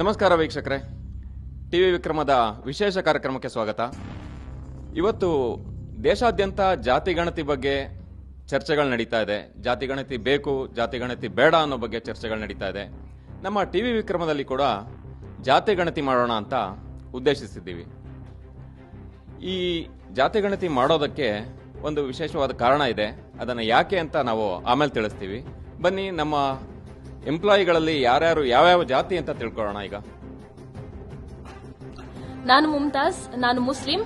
ನಮಸ್ಕಾರ ವೀಕ್ಷಕರೇ. ಟಿವಿ ವಿಕ್ರಮದ ವಿಶೇಷ ಕಾರ್ಯಕ್ರಮಕ್ಕೆ ಸ್ವಾಗತ. ಇವತ್ತು ದೇಶಾದ್ಯಂತ ಜಾತಿ ಗಣತಿ ಬಗ್ಗೆ ಚರ್ಚೆಗಳು ನಡೀತಾ ಇದೆ. ಜಾತಿ ಗಣತಿ ಬೇಕು, ಜಾತಿ ಗಣತಿ ಬೇಡ ಅನ್ನೋ ಬಗ್ಗೆ ಚರ್ಚೆಗಳು ನಡೀತಾ ಇದೆ. ನಮ್ಮ ಟಿವಿ ವಿಕ್ರಮದಲ್ಲಿ ಕೂಡ ಜಾತಿ ಗಣತಿ ಮಾಡೋಣ ಅಂತ ಉದ್ದೇಶಿಸಿದ್ದೀವಿ. ಈ ಜಾತಿ ಗಣತಿ ಮಾಡೋದಕ್ಕೆ ಒಂದು ವಿಶೇಷವಾದ ಕಾರಣ ಇದೆ. ಅದನ್ನು ಯಾಕೆ ಅಂತ ನಾವು ಆಮೇಲೆ ತಿಳಿಸ್ತೀವಿ. ಬನ್ನಿ ನಮ್ಮ ಎಂಪ್ಲಾಯಿಗಳಲ್ಲಿ ಯಾರ್ಯಾರು ಯಾವ್ಯಾವ ಜಾತಿ ಅಂತ ತಿಳ್ಕೊಳ್ಳೋಣ ಈಗ. ನಾನು ಮುಮ್ತಾಜ್ ನಾನು ಮುಸ್ಲಿಂ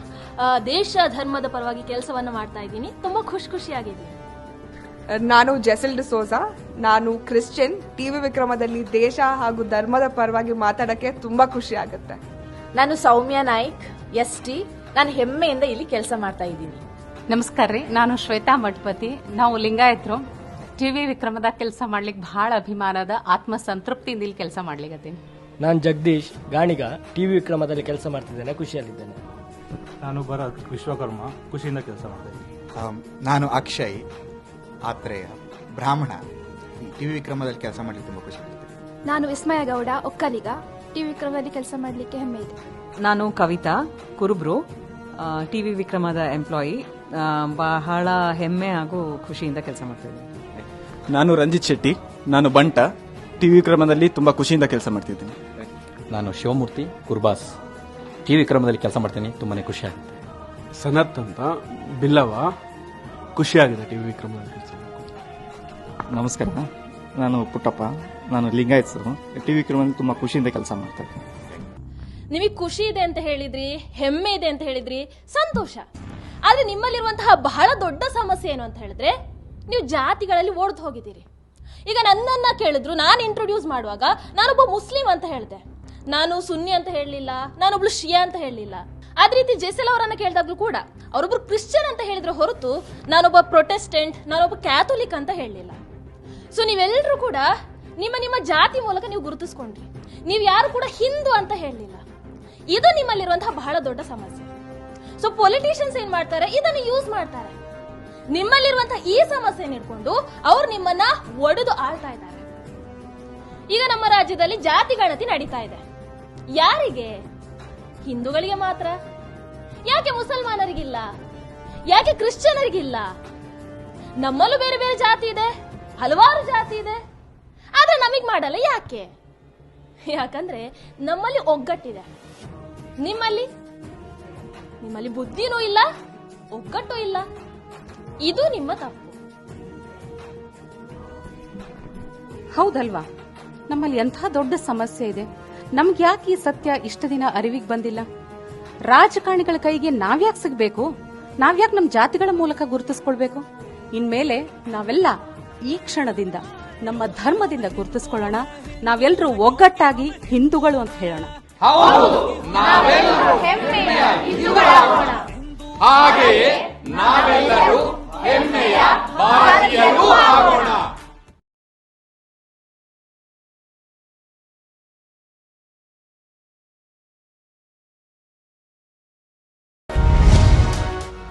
ದೇಶ ಧರ್ಮದ ಪರವಾಗಿ ಕೆಲಸವನ್ನು ಮಾಡ್ತಾ ಇದ್ದೀನಿ. ತುಂಬಾ ಖುಷಿ ಖುಷಿಯಾಗಿದ್ದೀನಿ ನಾನು ಜೆಸಿಲ್ ಡಿಸೋಜಾ ನಾನು ಕ್ರಿಶ್ಚಿಯನ್ ಟಿವಿ ವಿಕ್ರಮದಲ್ಲಿ ದೇಶ ಹಾಗೂ ಧರ್ಮದ ಪರವಾಗಿ ಮಾತಾಡಕ್ಕೆ ತುಂಬಾ ಖುಷಿ ಆಗುತ್ತೆ ನಾನು ಸೌಮ್ಯ ನಾಯ್ಕ್ ಎಸ್ ಟಿ ನಾನು ಹೆಮ್ಮೆಯಿಂದ ಇಲ್ಲಿ ಕೆಲಸ ಮಾಡ್ತಾ ಇದ್ದೀನಿ. ನಮಸ್ಕಾರ ರೀ ನಾನು ಶ್ವೇತಾ ಮಠಪತಿ ನಾವು ಲಿಂಗಾಯತರು. ಟಿವಿ ವಿಕ್ರಮದ ಕೆಲಸ ಮಾಡ್ಲಿಕ್ಕೆ ಬಹಳ ಅಭಿಮಾನದ ಆತ್ಮ ಸಂತೃಪ್ತಿಯಿಂದ ಇಲ್ಲಿ ಕೆಲಸ ಮಾಡ್ಲಿಕ್ಕೆ ನಾನು ಜಗದೀಶ್ ಗಾಣಿಗ ಟಿವಿ ವಿಕ್ರಮದಲ್ಲಿ ಕೆಲಸ ಮಾಡ್ತಿದ್ದೇನೆ ಖುಷಿಯಲ್ಲಿದ್ದೇನೆ. ನಾನು ಭರತ್ ವಿಶ್ವಕರ್ಮ ಖುಷಿಯಿಂದ ಕೆಲಸ ಮಾಡ್ತೇನೆ. ನಾನು ಅಕ್ಷಯ್ ಆತ್ರೇಯ ಬ್ರಾಹ್ಮಣ. ಟಿವಿ ವಿಕ್ರಮದಲ್ಲಿ ಕೆಲಸ ಮಾಡ್ಲಿಕ್ಕೆ ತುಂಬಾ ಖುಷಿ ನಾನು ವಿಸ್ಮಯ ಗೌಡ ಒಕ್ಕಲಿಗ. ಟಿವಿ ವಿಕ್ರಮದಲ್ಲಿ ಕೆಲಸ ಮಾಡಲಿಕ್ಕೆ ಹೆಮ್ಮೆ ಇದೆ. ನಾನು ಕವಿತಾ ಕುರುಬ್ರು ಟಿವಿ ವಿಕ್ರಮದ ಎಂಪ್ಲಾಯಿ ಬಹಳ ಹೆಮ್ಮೆ ಹಾಗೂ ಖುಷಿಯಿಂದ ಕೆಲಸ ಮಾಡ್ತಿದ್ದೀನಿ ನಾನು ರಂಜಿತ್ ಶೆಟ್ಟಿ ನಾನು ಬಂಟ. ಟಿವಿ ವಿಕ್ರಮದಲ್ಲಿ ತುಂಬಾ ಖುಷಿಯಿಂದ ಕೆಲಸ ಮಾಡ್ತಿದ್ದೀನಿ. ನಾನು ಶಿವಮೂರ್ತಿ ಕುರ್ಬಾಸ್ ಟಿ ಕ್ರಮದಲ್ಲಿ ಕೆಲಸ ಮಾಡ್ತೀನಿ ತುಂಬಾನೇ ಖುಷಿ ಆಗುತ್ತೆ ಸನತ್ ಅಂತ ಬಿಲ್ಲವ ಖುಷಿಯಾಗಿದೆ ಟಿವಿ ವಿಕ್ರಮದಲ್ಲಿ ಕೆಲಸ ನಮಸ್ಕಾರ. ನಾನು ಪುಟ್ಟಪ್ಪ. ನಾನು ಲಿಂಗಾಯತ್ಸು ಟಿ ವಿ ಕ್ರಮದಲ್ಲಿ ತುಂಬಾ ಖುಷಿಯಿಂದ ಕೆಲಸ ಮಾಡ್ತಾ ಇದ್ದೀನಿ. ನಿಮಗೆ ಖುಷಿ ಇದೆ ಅಂತ ಹೇಳಿದ್ರಿ ಹೆಮ್ಮೆ ಇದೆ ಅಂತ ಹೇಳಿದ್ರಿ ಸಂತೋಷ. ಆದ್ರೆ ನಿಮ್ಮಲ್ಲಿರುವಂತಹ ಬಹಳ ದೊಡ್ಡ ಸಮಸ್ಯೆ ಏನು ಅಂತ ಹೇಳಿದ್ರೆ ನೀವು ಜಾತಿಗಳಲ್ಲಿ ಓಡ್ದು ಹೋಗಿದ್ದೀರಿ. ಈಗ ನನ್ನನ್ನು ಕೇಳಿದ್ರು, ನಾನು ಇಂಟ್ರೊಡ್ಯೂಸ್ ಮಾಡುವಾಗ ನಾನೊಬ್ಬ ಮುಸ್ಲಿಂ ಅಂತ ಹೇಳಿದೆ. ನಾನು ಸುನ್ನಿ ಅಂತ ಹೇಳಲಿಲ್ಲ, ನಾನೊಬ್ಳು ಶಿಯಾ ಅಂತ ಹೇಳಲಿಲ್ಲ. ಅದೇ ರೀತಿ ಜೆಸೆಲ್ ಅವರನ್ನು ಕೇಳಿದಾಗ್ಲೂ ಕೂಡ ಅವರೊಬ್ರು ಕ್ರಿಶ್ಚಿಯನ್ ಅಂತ ಹೇಳಿದ್ರೆ ಹೊರತು ನಾನೊಬ್ಬ ಪ್ರೊಟೆಸ್ಟೆಂಟ್ ನಾನೊಬ್ಬ ಕ್ಯಾಥೋಲಿಕ್ ಅಂತ ಹೇಳಲಿಲ್ಲ. ಸೊ ನೀವೆಲ್ಲರೂ ಕೂಡ ನಿಮ್ಮ ನಿಮ್ಮ ಜಾತಿ ಮೂಲಕ ನೀವು ಗುರುತಿಸ್ಕೊಂಡ್ರಿ. ನೀವು ಯಾರು ಕೂಡ ಹಿಂದೂ ಅಂತ ಹೇಳಲಿಲ್ಲ. ಇದು ನಿಮ್ಮಲ್ಲಿರುವಂತಹ ಬಹಳ ದೊಡ್ಡ ಸಮಸ್ಯೆ. ಸೊ ಪೊಲಿಟಿಷಿಯನ್ಸ್ ಏನ್ ಮಾಡ್ತಾರೆ? ಇದನ್ನು ಯೂಸ್ ಮಾಡ್ತಾರೆ. ನಿಮ್ಮಲ್ಲಿರುವಂತಹ ಈ ಸಮಸ್ಯೆ ಇಟ್ಕೊಂಡು ಅವ್ರು ನಿಮ್ಮನ್ನ ಒಡೆದು ಆಳ್ತಾ ಇದ್ದಾರೆ. ಈಗ ನಮ್ಮ ರಾಜ್ಯದಲ್ಲಿ ಜಾತಿ ಗಣತಿ ನಡೀತಾ ಇದೆ. ಯಾರಿಗೆ? ಹಿಂದೂಗಳಿಗೆ ಮಾತ್ರ. ಯಾಕೆ ಮುಸಲ್ಮಾನರಿಗಿಲ್ಲ? ಯಾಕೆ ಕ್ರಿಶ್ಚಿಯನರಿಗಿಲ್ಲ? ನಮ್ಮಲ್ಲೂ ಬೇರೆ ಬೇರೆ ಜಾತಿ ಇದೆ. ಹಲವಾರು ಜಾತಿ ಇದೆ. ಆದ್ರೆ ನಮಗ್ ಮಾಡಲ್ಲ ಯಾಕೆ? ಯಾಕಂದ್ರೆ ನಮ್ಮಲ್ಲಿ ಒಗ್ಗಟ್ಟಿದೆ. ನಿಮ್ಮಲ್ಲಿ? ನಿಮ್ಮಲ್ಲಿ ಬುದ್ಧಿನೂ ಇಲ್ಲ, ಒಗ್ಗಟ್ಟು ಇಲ್ಲ. ಇದು ನಿಮ್ಮ ತಪ್ಪು. ಹೌದಲ್ವಾ? ನಮ್ಮಲ್ಲಿ ಎಂಥ ದೊಡ್ಡ ಸಮಸ್ಯೆ ಇದೆ. ನಮ್ಗೆ ಯಾಕೆ ಈ ಸತ್ಯ ಇಷ್ಟ ದಿನ ಅರಿವಿಗೆ ಬಂದಿಲ್ಲ? ರಾಜಕಾರಣಿಗಳ ಕೈಗೆ ನಾವ್ಯಾಕೆ ಸಿಗಬೇಕು? ನಾವ್ಯಾಕೆ ನಮ್ಮ ಜಾತಿಗಳ ಮೂಲಕ ಗುರುತಿಸ್ಕೊಳ್ಬೇಕು? ಇನ್ಮೇಲೆ ನಾವೆಲ್ಲ ಈ ಕ್ಷಣದಿಂದ ನಮ್ಮ ಧರ್ಮದಿಂದ ಗುರುತಿಸ್ಕೊಳ್ಳೋಣ. ನಾವೆಲ್ಲರೂ ಒಗ್ಗಟ್ಟಾಗಿ ಹಿಂದೂಗಳು ಅಂತ ಹೇಳೋಣ. ಹಾಗೆಯೇ